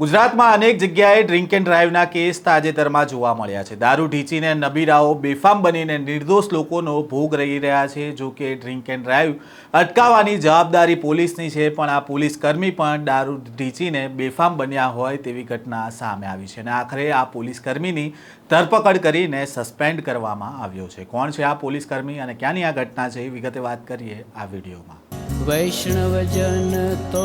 ગુજરાતમાં અનેક જગ્યાએ ડ્રિંક એન્ડ ડ્રાઈવના કેસ તાજેતરમાં જોવા મળ્યા છે. દારૂ ઢીંચીને નબીરાઓ બેફામ બનીને નિર્દોષ લોકોનો ભોગ રહી રહ્યા છે. જો કે ડ્રિંક એન્ડ ડ્રાઈવ અટકાવવાની જવાબદારી પોલીસની છે, પણ આ પોલીસ કર્મી પણ દારૂ ઢીંચીને બેફામ બન્યા હોય તેવી ઘટના સામે આવી છે અને આખરે આ પોલીસ કર્મીની ધરપકડ કરીને સસ્પેન્ડ કરવામાં આવ્યો છે. કોણ છે આ પોલીસ કર્મી અને ક્યાંની આ ઘટના છે, એ વિગતે વાત કરીએ આ વિડીયોમાં. વૈષ્ણવજન તો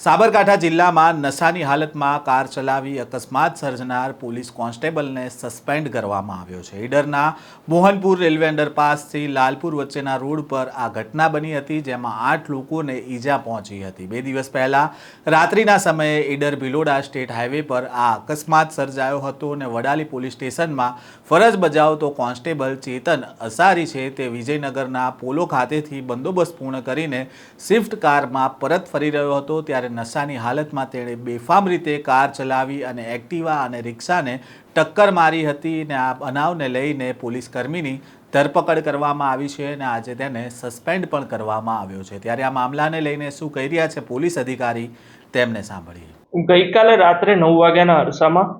સાબરકાંઠા જિલ્લામાં નશાની હાલતમાં કાર ચલાવી અકસ્માત સર્જનાર પોલીસ કોન્સ્ટેબલને સસ્પેન્ડ કરવામાં આવ્યો છે. ઈડરના મોહનપુર રેલવે અંડરપાસથી લાલપુર વચ્ચેના રોડ પર આ ઘટના બની હતી, જેમાં આઠ લોકોને ઈજા પહોંચી હતી. બે દિવસ પહેલાં રાત્રિના સમયે ઈડર ભિલોડા સ્ટેટ હાઈવે પર આ અકસ્માત સર્જાયો હતો અને વડાલી પોલીસ સ્ટેશનમાં ફરજ બજાવતો કોન્સ્ટેબલ ચેતન અસારી છે તે વિજયનગરના પોલો ખાતેથી બંદોબસ્ત પૂર્ણ કરીને સ્વિફ્ટ કારમાં પરત ફરી રહ્યો હતો, ત્યારે નશાની હાલતમાં તેણે બેફામ રીતે કાર ચલાવી અને એક્ટિવા અને રિક્ષાને ટક્કર મારી હતી અને આ બનાવને લઈને પોલીસ કર્મીની ધરપકડ કરવામાં આવી છે અને આજે તેને સસ્પેન્ડ પણ કરવામાં આવ્યો છે. ત્યારે આ મામલાને લઈને શું કહી રહ્યા છે પોલીસ અધિકારી તેમને સાંભળીએ. ગઈકાલે રાત્રે નવ વાગ્યાના અરસામાં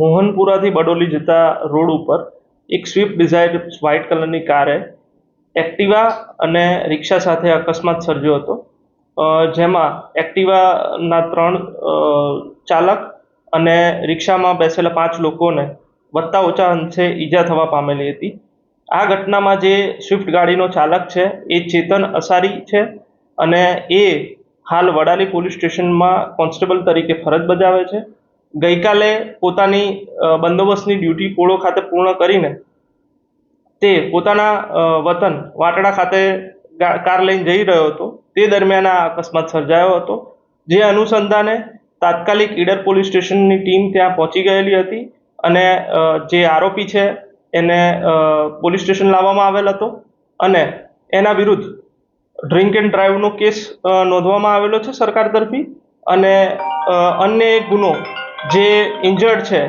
મોહનપુરાથી બડોલી જતા રોડ ઉપર એક સ્વિફ્ટ ડિઝાયર વ્હાઇટ કલરની કારે એક્ટિવા અને રિક્ષા સાથે અકસ્માત સર્જ્યો હતો. જેમાં એક્ટિવાના ત્રણ ચાલક અને રિક્ષામાં બેસેલા પાંચ લોકોને વધતા ઓછા અંશે ઈજા થવા પામેલી હતી. આ ઘટનામાં જે સ્વિફ્ટ ગાડીનો ચાલક છે, એ ચેતન અસારી છે અને એ હાલ વડાલી પોલીસ સ્ટેશનમાં કોન્સ્ટેબલ તરીકે ફરજ બજાવે છે. ગઈકાલે પોતાની બંદોબસ્તની ડ્યુટી પોળો ખાતે પૂર્ણ કરીને તે પોતાના વતન વાટડા ખાતે કાર લઈને જઈ રહ્યો હતો. તે દરમિયાન આ અકસ્માત સર્જાયો હતો. જે અનુસંધાને તાત્કાલિક ઈડર પોલીસ સ્ટેશનની ટીમ ત્યાં પહોંચી ગયેલી હતી અને જે આરોપી છે એને પોલીસ સ્ટેશન લાવવામાં આવેલ હતો અને એના વિરુદ્ધ ડ્રિંક એન્ડ ડ્રાઈવનો કેસ નોંધવામાં આવેલો છે સરકાર તરફી અને અન્ય એક ગુનો જે ઇન્જર્ડ છે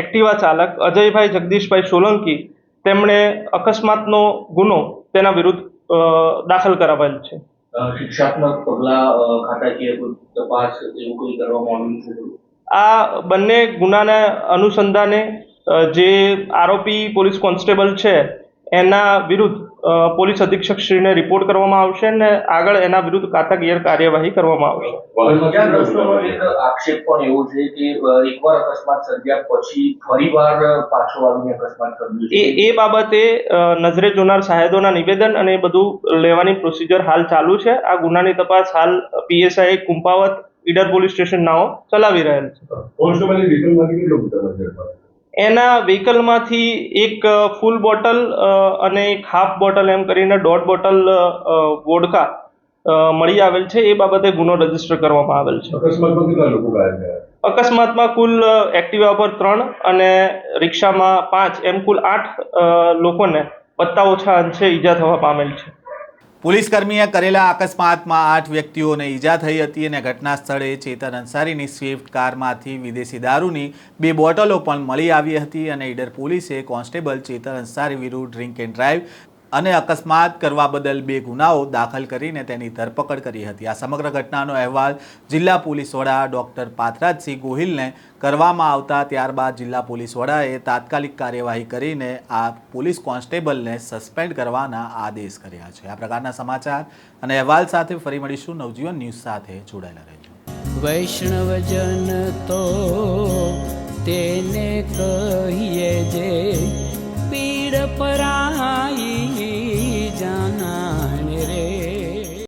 એક્ટિવા ચાલક અજયભાઈ જગદીશભાઈ સોલંકી તેમણે અકસ્માતનો ગુનો તેના વિરુદ્ધ દાખલ કરાવેલ છે. શિક્ષાત્મક પગલા ખાતાકીય તપાસ એવું કંઈ કરવામાં આવ્યું છે? આ બંને ગુનાના અનુસંધાને જે આરોપી પોલીસ કોન્સ્ટેબલ છે, એના વિરુદ્ધ પોલીસ અધિક્ષકશ્રીને રિપોર્ટ કરવામાં આવશે અને આગળ એના વિરુદ્ધ કાયદાકીય કાર્યવાહી કરવામાં આવશે. આક્ષેપ પણ એવો છે કે એકવાર અકસ્માત સર્જ્યા પછી ફરીવાર પાછો આવીને અકસ્માત સર્જ્યો એ એ બાબતે નજરે જોનાર સાહેદોના નિવેદન અને એ બધું લેવાની પ્રોસિજર હાલ ચાલુ છે. આ ગુનાની તપાસ હાલ PSI Kumpavat Idar police station નાઓ ચલાવી રહેલ છે. એના વ્હીકલમાંથી એક ફૂલ બોટલ અને એક હાફ બોટલ એમ કરીને દોઢ બોટલ વોડકા મળી આવેલ છે. એ બાબતે ગુનો રજિસ્ટર કરવામાં આવેલ છે. અકસ્માતમાં કુલ એક્ટિવા પર ત્રણ અને રિક્ષામાં પાંચ. એમ કુલ આઠ લોકોને વત્તા ઓછા અંશે ઈજા થવા પામેલ છે. પોલીસ કર્મીએ કરેલા અકસ્માતમાં આઠ વ્યક્તિઓને ઈજા થઈ હતી અને ઘટના સ્થળે ચેતન અંસારીની સ્વિફ્ટ કારમાંથી વિદેશી દારૂની બે બોટલો પણ મળી આવી હતી અને ઈડર પોલીસે કોન્સ્ટેબલ ચેતન અંસારી વિરુદ્ધ ડ્રિંક એન્ડ ડ્રાઈવ અને અકસ્માત કરવા બદલ બે ગુનાઓ દાખલ કરીને તેની ધરપકડ કરી હતી. આ સમગ્ર ઘટનાનો અહેવાલ જિલ્લા પોલીસ વડા ડૉક્ટર પાથરાજસિંહ ગોહિલને કરવામાં આવતા ત્યારબાદ જિલ્લા પોલીસ વડાએ તાત્કાલિક કાર્યવાહી કરીને આ પોલીસ કોન્સ્ટેબલને સસ્પેન્ડ કરવાના આદેશ કર્યા છે. આ પ્રકારના સમાચાર અને અહેવાલ સાથે ફરી મળીશું. નવજીવન ન્યૂઝ સાથે જોડાયેલા રહેજો. વૈષ્ણવજન તો તેને કહીએ જે પીડ પર